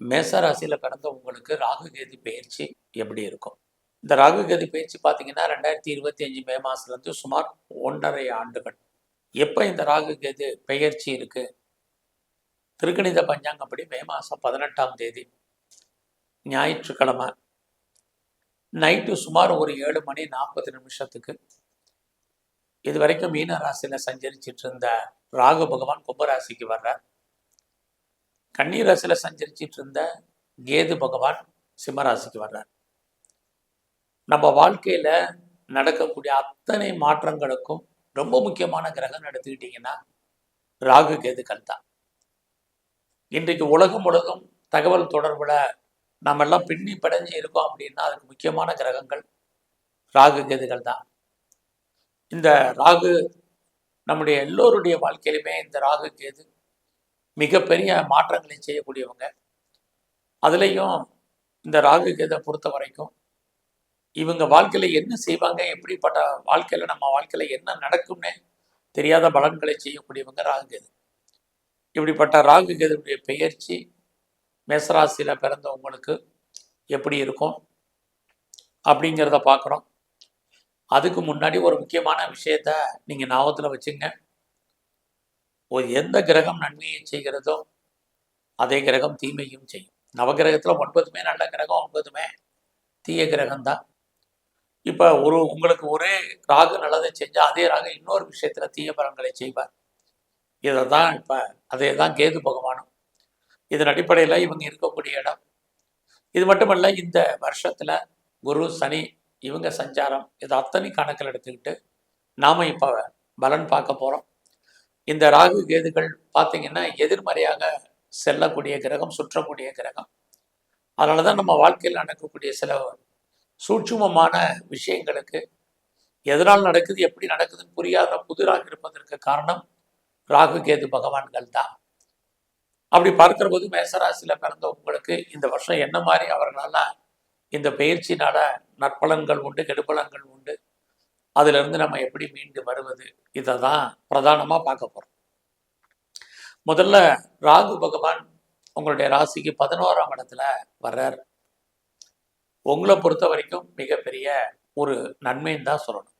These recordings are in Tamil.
மேச ராசியில கடந்த உங்களுக்கு ராகு கேது பயிற்சி எப்படி இருக்கும்? இந்த ராகு கேது பயிற்சி பார்த்தீங்கன்னா ரெண்டாயிரத்தி இருபத்தி அஞ்சு மே மாதத்துலேருந்து சுமார் ஒன்றரை ஆண்டுகள். எப்போ இந்த ராகு கேது பெயர்ச்சி இருக்கு? திருக்கணித பஞ்சாங்கப்படி மே மாதம் பதினெட்டாம் தேதி. ஞாயிற்றுக்கிழமை. நைட்டு சுமார் ஒரு ஏழு மணி நாற்பது நிமிஷத்துக்கு. இது வரைக்கும் மீன ராசியில் சஞ்சரிச்சிட்டு இருந்த ராகு பகவான் கும்பராசிக்கு வர்றார். கன்னி ராசியில் சஞ்சரிச்சிட்டு இருந்த கேது பகவான் சிம்மராசிக்கு வர்றார். நம்ம வாழ்க்கையில் நடக்கக்கூடிய அத்தனை மாற்றங்களுக்கும் ரொம்ப முக்கியமான கிரகம் எடுத்துக்கிட்டிங்கன்னா ராகு கேதுக்கள் தான். இன்றைக்கு உலகம் உலகம் தகவல் தொடர்புல நம்ம எல்லாம் பின்னி படைஞ்சு இருக்கோம் அப்படின்னா அதுக்கு முக்கியமான கிரகங்கள் ராகு கேதுகள் தான். இந்த ராகு நம்முடைய எல்லோருடைய வாழ்க்கையிலுமே இந்த ராகு கேது மிகப்பெரிய மாற்றங்களை செய்யக்கூடியவங்க. அதுலேயும் இந்த ராகு கேதை பொறுத்த வரைக்கும் இவங்க வாழ்க்கையில் என்ன செய்வாங்க எப்படிப்பட்ட வாழ்க்கையில் நம்ம வாழ்க்கையில் என்ன நடக்கும்னே தெரியாத பலன்களை செய்யக்கூடியவங்க ராகு கேது. இப்படிப்பட்ட ராகு கேதுடைய பெயர்ச்சி மேசராசியில் பிறந்தவங்களுக்கு எப்படி இருக்கும் அப்படிங்கிறத பார்க்குறோம் அதுக்கு முன்னாடி ஒரு முக்கியமான விஷயத்த நீங்கள் ஞாபகத்தில் வச்சுங்க. ஒரு எந்த கிரகம் நன்மையை செய்கிறதோ அதே கிரகம் தீமையும் செய்யும். நவகிரகத்தில் ஒன்பதுமே நல்ல கிரகம் ஒன்பதுமே தீய கிரகம் தான் இப்போ ஒரு உங்களுக்கு ஒரே ராகு நல்லதை செஞ்சால் அதே ராகு இன்னொரு விஷயத்தில் தீய பலன்களை செய்வார். இதை தான் இப்போ அதே தான் கேது பகவானும். இதன் அடிப்படையில் இவங்க இருக்கக்கூடிய இடம். இது மட்டுமல்ல இந்த வருஷத்தில் குரு சனி இவங்க சஞ்சாரம் இது அத்தனை கணக்கில் எடுத்துக்கிட்டு நாம் இப்போ பலன் பார்க்க போகிறோம் இந்த ராகு கேதுகள் பார்த்தீங்கன்னா எதிர்மறையாக செல்லக்கூடிய கிரகம் சுற்றக்கூடிய கிரகம். அதனால தான் நம்ம வாழ்க்கையில் நடக்கக்கூடிய சில சூட்சுமமான விஷயங்களுக்கு எதனால் நடக்குது எப்படி நடக்குதுன்னு புரியாத புதிராக இருப்பதற்கு காரணம் ராகு கேது பகவான்கள் தான் அப்படி பார்க்கிற போது மேசராசியில் பிறந்த உங்களுக்கு இந்த வருஷம் என்ன மாதிரி அவர்களால் இந்த பயிற்சினால நற்பலன்கள் உண்டு கெடுபலன்கள் உண்டு. அதிலிருந்து நம்ம எப்படி மீண்டு வருவது? இதை தான் பிரதானமாக பார்க்க போகிறோம் முதல்ல ராகு பகவான் உங்களுடைய ராசிக்கு பதினோராம் இடத்துல வர்றார். உங்களை பொறுத்த வரைக்கும் மிகப்பெரிய ஒரு நன்மைன்னு தான் சொல்லணும்.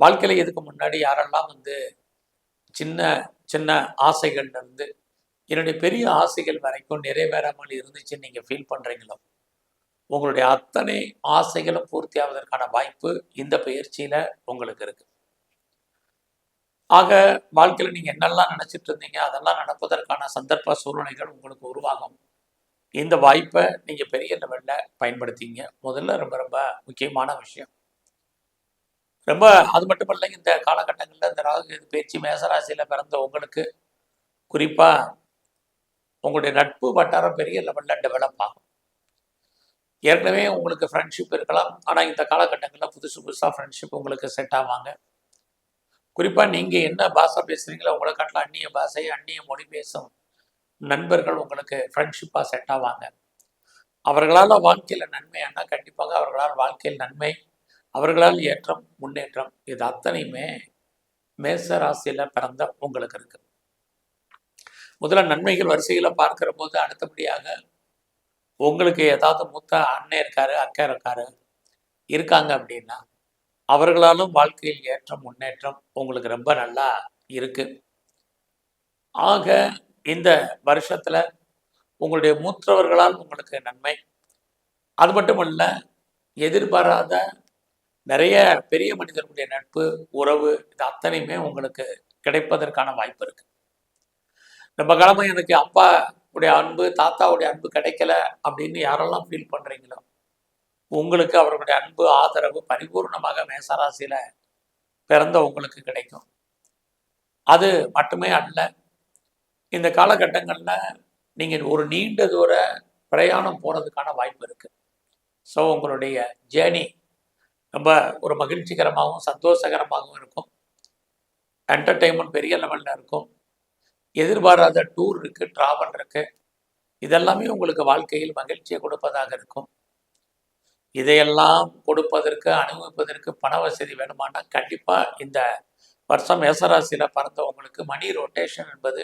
வாழ்க்கையில் இதுக்கு முன்னாடி யாரெல்லாம் வந்து சின்ன சின்ன ஆசைகள்ல இருந்து என்னுடைய பெரிய ஆசைகள் வரைக்கும் நிறைவேறாமல் இருந்துச்சு நீங்கள் ஃபீல் பண்ணுறீங்களோ உங்களுடைய அத்தனை ஆசைகளும் பூர்த்தி ஆவதற்கான வாய்ப்பு இந்த பயிற்சியில் உங்களுக்கு இருக்கு. ஆக வாழ்க்கையில் நீங்கள் என்னெல்லாம் நினச்சிட்டு இருந்தீங்க அதெல்லாம் நடப்பதற்கான சந்தர்ப்ப சூழ்நிலைகள் உங்களுக்கு உருவாகும். இந்த வாய்ப்பை நீங்கள் பெரிய லெவலில் பயன்படுத்திங்க. முதல்ல ரொம்ப ரொம்ப முக்கியமான விஷயம். ரொம்ப அது மட்டும் இல்லை இந்த காலகட்டங்களில் இந்த ராகு பேச்சு மேசராசியில் பிறந்த உங்களுக்கு குறிப்பாக உங்களுடைய நட்பு வட்டாரம் பெரிய லெவலில் டெவலப் ஆகும். ஏற்கனவே உங்களுக்கு ஃப்ரெண்ட்ஷிப் இருக்கலாம். ஆனால் இந்த காலகட்டங்களில் புதுசு புதுசாக ஃப்ரெண்ட்ஷிப் உங்களுக்கு செட் ஆவாங்க. குறிப்பாக நீங்கள் என்ன பாஷை பேசுகிறீங்களோ உங்களை காட்டில் அந்நிய பாஷை அந்நிய மொழி பேசும் நண்பர்கள் உங்களுக்கு ஃப்ரெண்ட்ஷிப்பாக செட் ஆவாங்க. அவர்களால் வாழ்க்கையில் நன்மையானா கண்டிப்பாக அவர்களால் வாழ்க்கையில் நன்மை அவர்களால் ஏற்றம் முன்னேற்றம் இது அத்தனையுமே மேச ராசியில் பிறந்த உங்களுக்கு இருக்கு. முதல்ல நன்மைகள் வரிசையில் பார்க்கிற போது அடுத்தபடியாக உங்களுக்கு ஏதாவது மூத்த அண்ணன் இருக்காரு அக்கா இருக்காரு இருக்காங்க அப்படின்னா அவர்களாலும் வாழ்க்கையில் ஏற்றம் முன்னேற்றம் உங்களுக்கு ரொம்ப நல்லா இருக்கு. ஆக இந்த வருஷத்துல உங்களுடைய மூத்தவர்களால் உங்களுக்கு நன்மை. அது மட்டுமல்ல எதிர்பாராத நிறைய பெரிய மனிதர்களுடைய நட்பு உறவு இது அத்தனையுமே உங்களுக்கு கிடைப்பதற்கான வாய்ப்பு இருக்கு. ரொம்ப காலமாக எனக்கு அப்பா உடைய அன்பு தாத்தாவுடைய அன்பு கிடைக்கல அப்படின்னு யாரெல்லாம் ஃபீல் பண்ணுறீங்களோ உங்களுக்கு அவர்களுடைய அன்பு ஆதரவு பரிபூர்ணமாக மேசராசியில் பிறந்த உங்களுக்கு கிடைக்கும். அது மட்டுமே அல்ல இந்த காலகட்டங்களில் நீங்கள் ஒரு நீண்ட தூர பிரயாணம் போகிறதுக்கான வாய்ப்பு இருக்குது ஸோ உங்களுடைய ஜேர்னி ரொம்ப ஒரு மகிழ்ச்சிகரமாகவும் சந்தோஷகரமாகவும் இருக்கும். என்டர்டெயின்மெண்ட் பெரிய லெவலில் இருக்கும். எதிர்பாராத டூர் இருக்குது ட்ராவல் இருக்குது இதெல்லாமே உங்களுக்கு வாழ்க்கையில் மகிழ்ச்சியை கொடுப்பதாக இருக்கும். இதையெல்லாம் கொடுப்பதற்கு அனுபவிப்பதற்கு பண வசதி வேணுமானா கண்டிப்பாக இந்த வருஷம் மேசராசியில் பிறந்தவங்களுக்கு மணி ரொட்டேஷன் என்பது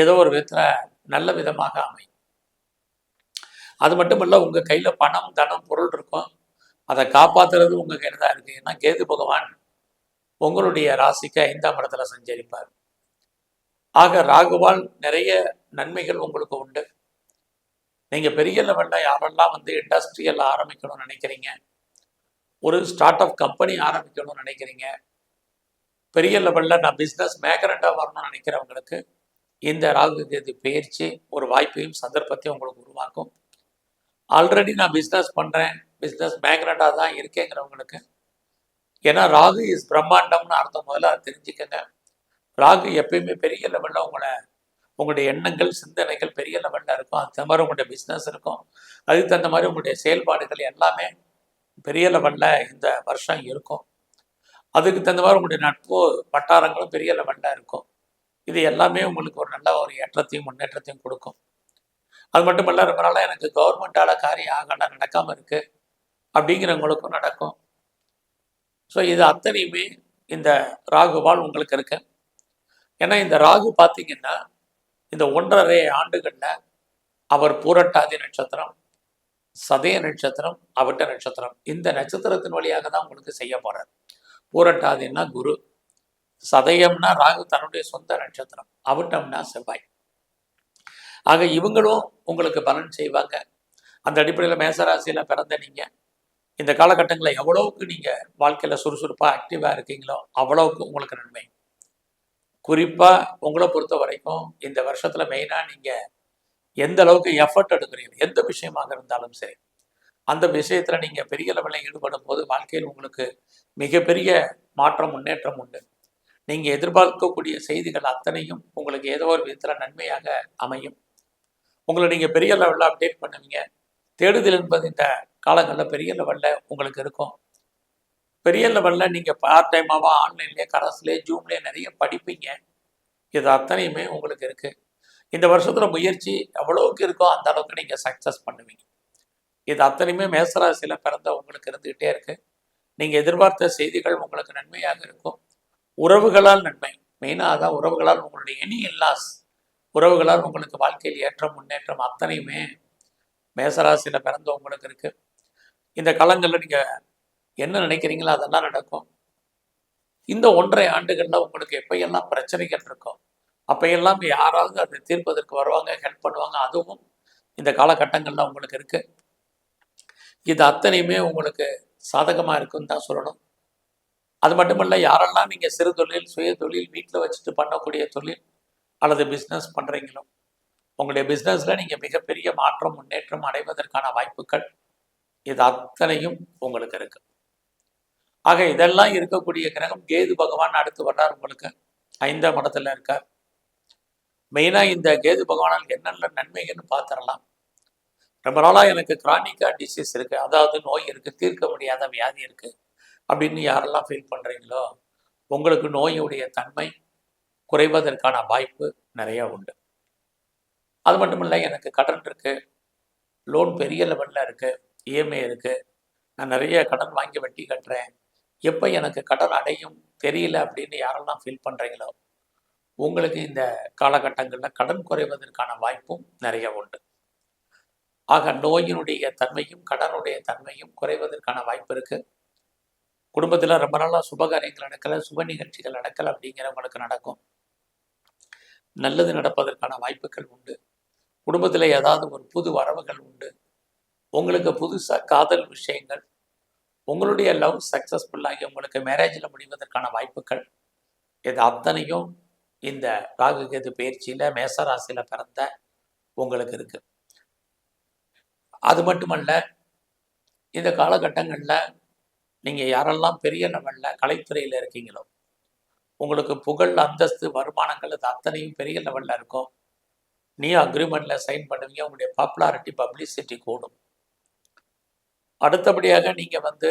ஏதோ ஒரு விதத்தில் நல்ல விதமாக அமையும். அது மட்டும் இல்லை உங்கள் கையில் பணம் தனம் பொருள் இருக்கும். அதை காப்பாற்றுறது உங்கள் கையில் தான் இருக்குது ஏன்னா கேது பகவான் உங்களுடைய ராசிக்கு ஐந்தாம் இடத்துல சஞ்சரிப்பார். ஆக ராகுவால் நிறைய நன்மைகள் உங்களுக்கு உண்டு. நீங்கள் பெரிய லெவலில் யாரெல்லாம் வந்து இண்டஸ்ட்ரியல் ஆரம்பிக்கணும்னு நினைக்கிறீங்க? ஒரு ஸ்டார்ட் அப் கம்பெனி ஆரம்பிக்கணும்னு நினைக்கிறீங்க? பெரிய லெவலில் நான் பிஸ்னஸ் மேக்கரண்டாக வரணும்னு நினைக்கிறவங்களுக்கு இந்த ராகு கேது பயிற்சி ஒரு வாய்ப்பையும் சந்தர்ப்பத்தையும் உங்களுக்கு உருவாக்கும். ஆல்ரெடி நான் பிஸ்னஸ் பண்ணுறேன் பிஸ்னஸ் மேக்னட்டாக தான் இருக்கேங்கிறவங்களுக்கு ஏன்னா ராகு இஸ் பிரம்மாண்டம்னு அர்த்தம் முதல்ல அதை தெரிஞ்சுக்கங்க. ராகு எப்பயுமே பெரிய லெவலில் உங்களை உங்களுடைய எண்ணங்கள் சிந்தனைகள் பெரிய லெவலில் இருக்கும். அதுக்கு தகுந்த மாதிரி உங்களுடைய பிஸ்னஸ் இருக்கும். அதுக்கு தகுந்த மாதிரி உங்களுடைய செயல்பாடுகள் எல்லாமே பெரிய லெவலில் இந்த வருஷம் இருக்கும். அதுக்கு தகுந்த மாதிரி உங்களுடைய நட்பு வட்டாரங்களும் பெரிய லெவலில் இருக்கும். இது எல்லாமே உங்களுக்கு ஒரு நல்ல ஒரு ஏற்றத்தையும் முன்னேற்றத்தையும் கொடுக்கும். அது மட்டும் இல்ல ரொம்ப நாளாக எனக்கு கவர்மெண்டால் காரியம் ஆகலை நடக்காமல் இருக்கு. அப்படிங்கிறவங்களுக்கும் நடக்கும். ஸோ இது அத்தனையுமே இந்த ராகுவால் உங்களுக்கு இருக்குது ஏன்னா இந்த ராகு பார்த்தீங்கன்னா இந்த ஒன்றரை ஆண்டுகளில் அவர் பூரட்டாதி நட்சத்திரம் சதய நட்சத்திரம் அவட்ட நட்சத்திரம் இந்த நட்சத்திரத்தின் வழியாக தான் உங்களுக்கு செய்ய போறார். பூரட்டாதின்னா குரு சதயம்னா ராகு தன்னுடைய சொந்த நட்சத்திரம் அவட்டம்னா செவ்வாய். ஆக இவங்களும் உங்களுக்கு பலன் செய்வாங்க. அந்த அடிப்படையில் மேசராசியில் பிறந்த நீங்கள் இந்த காலகட்டங்களில் எவ்வளவுக்கு நீங்கள் வாழ்க்கையில் சுறுசுறுப்பாக ஆக்டிவாக இருக்கீங்களோ அவ்வளவுக்கு உங்களுக்கு நன்மை. குறிப்பாக உங்களை பொறுத்த வரைக்கும் இந்த வருஷத்தில் மெயினாக நீங்கள் எந்த அளவுக்கு எஃபர்ட் எடுக்கிறீங்க எந்த விஷயமாக இருந்தாலும் சரி அந்த விஷயத்தில் நீங்கள் பெரிய லெவலில் ஈடுபடும் போது வாழ்க்கையில் உங்களுக்கு மிகப்பெரிய மாற்றம் முன்னேற்றம் உண்டு. நீங்கள் எதிர்பார்க்கக்கூடிய செய்திகள் அத்தனையும் உங்களுக்கு ஏதோ ஒரு விதத்தில் நன்மையாக அமையும். உங்களை நீங்கள் பெரிய லெவலில் அப்டேட் பண்ணுவீங்க. தேடுதல் என்பது இந்த காலங்களில் பெரிய லெவலில் உங்களுக்கு இருக்கும். பெரிய லெவலில் நீங்கள் பார்ட் டைமாவா ஆன்லைன்லேயே கரஸ்லேயே ஜூம்லேயே நிறைய படிப்பீங்க. இது அத்தனையுமே உங்களுக்கு இருக்குது இந்த வருஷத்தில் முயற்சி எவ்வளோவுக்கு இருக்கோ அந்த அளவுக்கு நீங்கள் சக்ஸஸ் பண்ணுவீங்க. இது அத்தனையுமே மேசராசியில் பிறந்த உங்களுக்கு இருந்துக்கிட்டே இருக்குது நீங்கள் எதிர்பார்த்த செய்திகள் உங்களுக்கு நன்மையாக இருக்கும். உறவுகளால் நன்மை. மெயினாக தான் உறவுகளால் உங்களுடைய எனி இல்லாஸ் உறவுகளால் உங்களுக்கு வாழ்க்கையில் ஏற்றம் முன்னேற்றம் அத்தனையுமே மேசராசியில் பிறந்த உங்களுக்கு இருக்குது இந்த காலங்களில் நீங்கள் என்ன நினைக்கிறீங்களோ அதெல்லாம் நடக்கும். இந்த ஒன்றரை ஆண்டுகளில் உங்களுக்கு எப்பையெல்லாம் பிரச்சனைகள் இருக்கும் அப்பையெல்லாம் யாராவது அதை தீர்ப்பதற்கு வருவாங்க ஹெல்ப் பண்ணுவாங்க அதுவும் இந்த காலகட்டங்களில் உங்களுக்கு இருக்கு. இது அத்தனையுமே உங்களுக்கு சாதகமாக இருக்குன்னு தான் சொல்லணும். அது மட்டுமல்ல யாரெல்லாம் நீங்கள் சிறு தொழில் சுய தொழில் வீட்டில் வச்சுட்டு பண்ணக்கூடிய தொழில் அல்லது பிஸ்னஸ் பண்ணுறீங்களோ உங்களுடைய பிஸ்னஸில் நீங்கள் மிகப்பெரிய மாற்றம் முன்னேற்றம் அடைவதற்கான வாய்ப்புகள் இது அத்தனையும் உங்களுக்கு இருக்குது ஆக இதெல்லாம் இருக்கக்கூடிய கிரகம் கேது பகவான் அடுத்து வர்றார் உங்களுக்கு. ஐந்தாம் இடத்துல இருக்கார். மெயினாக இந்த கேது பகவானால் என்னென்ன நன்மைகள்னு பார்த்துடலாம். ரொம்ப நாளாக எனக்கு கிரானிக்கா டிசீஸ் இருக்குது அதாவது நோய் இருக்குது தீர்க்க முடியாத வியாதி இருக்குது அப்படின்னு யாரெல்லாம் ஃபீல் பண்ணுறீங்களோ உங்களுக்கு நோயுடைய தன்மை குறைவதற்கான வாய்ப்பு நிறைய உண்டு. அது மட்டும் இல்லை எனக்கு கடன் இருக்குது லோன் பெரிய லெவலில் இருக்குது இஎம்ஐ இருக்குது நான் நிறைய கடன் வாங்கி வட்டி கட்டுறேன். எப்போ எனக்கு கடன் அடையும் தெரியல அப்படின்னு யாரெல்லாம் ஃபீல் பண்ணுறீங்களோ உங்களுக்கு இந்த காலகட்டங்களில் கடன் குறைவதற்கான வாய்ப்பும் நிறைய உண்டு. ஆக நோயினுடைய தன்மையும் கடனுடைய தன்மையும் குறைவதற்கான வாய்ப்பு இருக்குது குடும்பத்தில் ரொம்ப நாளாக சுபகாரியங்கள் நடக்கலை சுப நிகழ்ச்சிகள் நடக்கலை அப்படிங்கிறவங்களுக்கு நடக்கும். நல்லது நடப்பதற்கான வாய்ப்புகள் உண்டு. குடும்பத்தில் ஏதாவது ஒரு புது வரவுகள் உண்டு. உங்களுக்கு புதுசாக காதல் விஷயங்கள் உங்களுடைய லவ் சக்ஸஸ்ஃபுல்லாகி உங்களுக்கு மேரேஜில் முடிவதற்கான வாய்ப்புகள் இது அத்தனையும் இந்த ராகு கேது பயிற்சியில் மேசராசியில் பிறந்த உங்களுக்கு இருக்கு. அது மட்டுமல்ல இந்த காலகட்டங்களில் நீங்கள் யாரெல்லாம் பெரிய லெவலில் கலைத்துறையில் இருக்கீங்களோ உங்களுக்கு புகழ் அந்தஸ்து வருமானங்கள் அது அத்தனையும் பெரிய லெவலில் இருக்கும். நீ அக்ரிமெண்ட்டில் சைன் பண்ணுவீங்க உங்களுடைய பாப்புலாரிட்டி பப்ளிசிட்டி கூடும். அடுத்தபடியாக நீங்கள் வந்து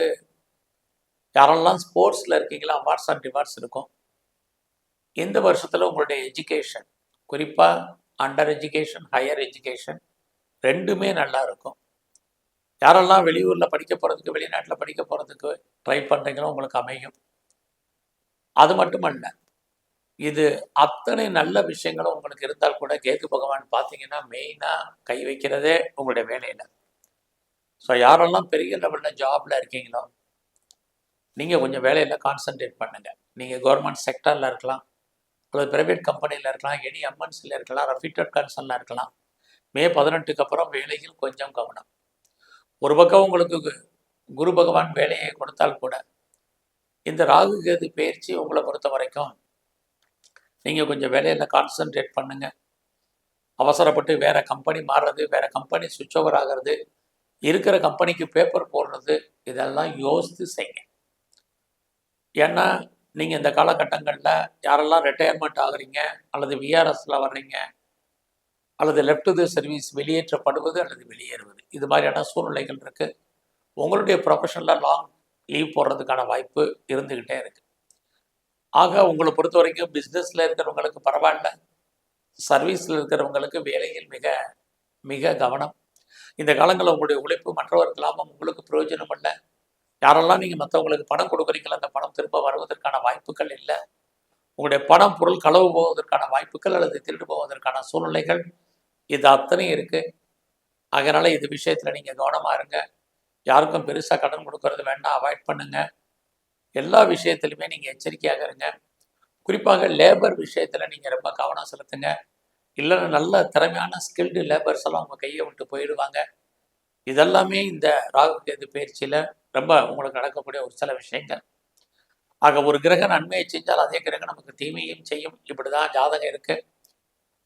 யாரெல்லாம் ஸ்போர்ட்ஸில் இருக்கீங்களோ அவார்ட்ஸ் அண்ட் ரிவார்ட்ஸ் இருக்கும். இந்த வருஷத்தில் உங்களுடைய எஜுகேஷன் குறிப்பாக அண்டர் எஜுகேஷன் ஹையர் எஜுகேஷன் ரெண்டுமே நல்லா இருக்கும். யாரெல்லாம் வெளியூரில் படிக்க போகிறதுக்கு வெளிநாட்டில் படிக்க போகிறதுக்கு ட்ரை பண்ணுறீங்களோ உங்களுக்கு அமையும். அது மட்டுமல்ல இது அத்தனை நல்ல விஷயங்களும் உங்களுக்கு இருந்தால் கூட கேது பகவான் பார்த்தீங்கன்னா மெயினாக கை வைக்கிறதே உங்களுடைய வேலையில். ஸோ யாரெல்லாம் பெரிய லெவலில் ஜாபில் இருக்கீங்களோ நீங்கள் கொஞ்சம் வேலையில் கான்சென்ட்ரேட் பண்ணுங்கள் நீங்கள் கவர்மெண்ட் செக்டரில் இருக்கலாம் அல்லது ப்ரைவேட் கம்பெனியில் இருக்கலாம் எனி எம்என்சியில் இருக்கலாம் ரஃபிட்டட் கன்சர்னில் இருக்கலாம். மே பதினெட்டுக்கு அப்புறம் வேலையில் கொஞ்சம் கவனம். ஒரு பக்கம் உங்களுக்கு கு- குரு பகவான் வேலையை கொடுத்தால் கூட இந்த ராகு கேது பயிற்சி உங்களை பொறுத்த வரைக்கும் நீங்கள் கொஞ்சம் வேலையில் கான்சென்ட்ரேட் பண்ணுங்கள் அவசரப்பட்டு வேறு கம்பெனி மாறுறது வேறு கம்பெனி சுவிட்ச் ஓவர் ஆகிறது இருக்கிற கம்பெனிக்கு பேப்பர் போடுறது இதெல்லாம் யோசித்து செய்யுங்க. ஏன்னா நீங்கள் இந்த காலகட்டங்களில் யாரெல்லாம் ரிட்டையர்மெண்ட் ஆகுறீங்க அல்லது விஆர்எஸில் வர்றீங்க அல்லது லெஃப்ட் தி சர்வீஸ் வெளியேற்றப்படுவது அல்லது வெளியேறுவது இது மாதிரியான சூழ்நிலைகள் இருக்குது உங்களுடைய ப்ரொஃபஷனில் லாங் லீவ் போடுறதுக்கான வாய்ப்பு இருந்துக்கிட்டே இருக்குது ஆக உங்களை பொறுத்த வரைக்கும் பிஸ்னஸில் இருக்கிறவங்களுக்கு பரவாயில்ல சர்வீஸில் இருக்கிறவங்களுக்கு வேலையில் மிக மிக கவனம். இந்த காலங்களில் உங்களுடைய உழைப்பு மற்றவருக்கு லாபம் உங்களுக்கு பிரயோஜனம் இல்லை. யாரெல்லாம் நீங்கள் மற்றவங்களுக்கு பணம் கொடுக்குறீங்களோ அந்த பணம் திரும்ப வருவதற்கான வாய்ப்புகள் இல்லை. உங்களுடைய பணம் பொருள் களவு போவதற்கான வாய்ப்புகள் அல்லது திருடு போவதற்கான சூழ்நிலைகள் இது அத்தனை இருக்குது அதனால் இது விஷயத்தில் நீங்கள் கவனமாக இருங்க. யாருக்கும் பெருசாக கடன் கொடுக்கறது வேண்டாம். அவாய்ட் பண்ணுங்கள் எல்லா விஷயத்திலுமே நீங்கள் எச்சரிக்கையாக இருங்க. குறிப்பாக லேபர் விஷயத்தில் நீங்கள் ரொம்ப கவனம் செலுத்துங்க. இல்லைன்னா நல்ல திறமையான ஸ்கில்டு லேபர்ஸ் எல்லாம் உங்க கையை விட்டு போயிடுவாங்க. இதெல்லாமே இந்த ராகு கேது பயிற்சியில் ரொம்ப உங்களுக்கு நடக்கக்கூடிய ஒரு சில விஷயங்கள். ஆக ஒரு கிரகம் நன்மையை செஞ்சால் அதே கிரகம் நமக்கு தீமையும் செய்யும். இப்படி தான் ஜாதகம் இருக்குது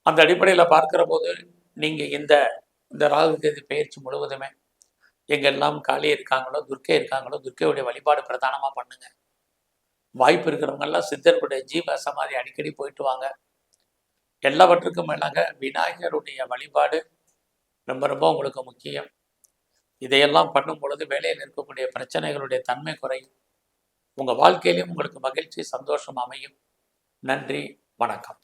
அந்த அடிப்படையில் பார்க்கிற போது நீங்கள் இந்த இந்த ராகு கேது பயிற்சி முழுவதுமே எங்கெல்லாம் காளி இருக்காங்களோ துர்க்கை இருக்காங்களோ துர்க்கையுடைய வழிபாடு பிரதானமாக பண்ணுங்கள் வாய்ப்பு இருக்கிறவங்கெல்லாம் சித்தர்களுடைய ஜீவ சமாதி அடிக்கடி போயிட்டு வாங்க. எல்லாவற்றுக்கும் மேலாக விநாயகருடைய வழிபாடு ரொம்ப ரொம்ப உங்களுக்கு முக்கியம். இதையெல்லாம் பண்ணும் பொழுது வேலையில் இருக்கக்கூடிய பிரச்சனைகளுடைய தன்மை குறையும். உங்கள் வாழ்க்கையிலும் உங்களுக்கு மகிழ்ச்சி சந்தோஷம் அமையும். நன்றி வணக்கம்.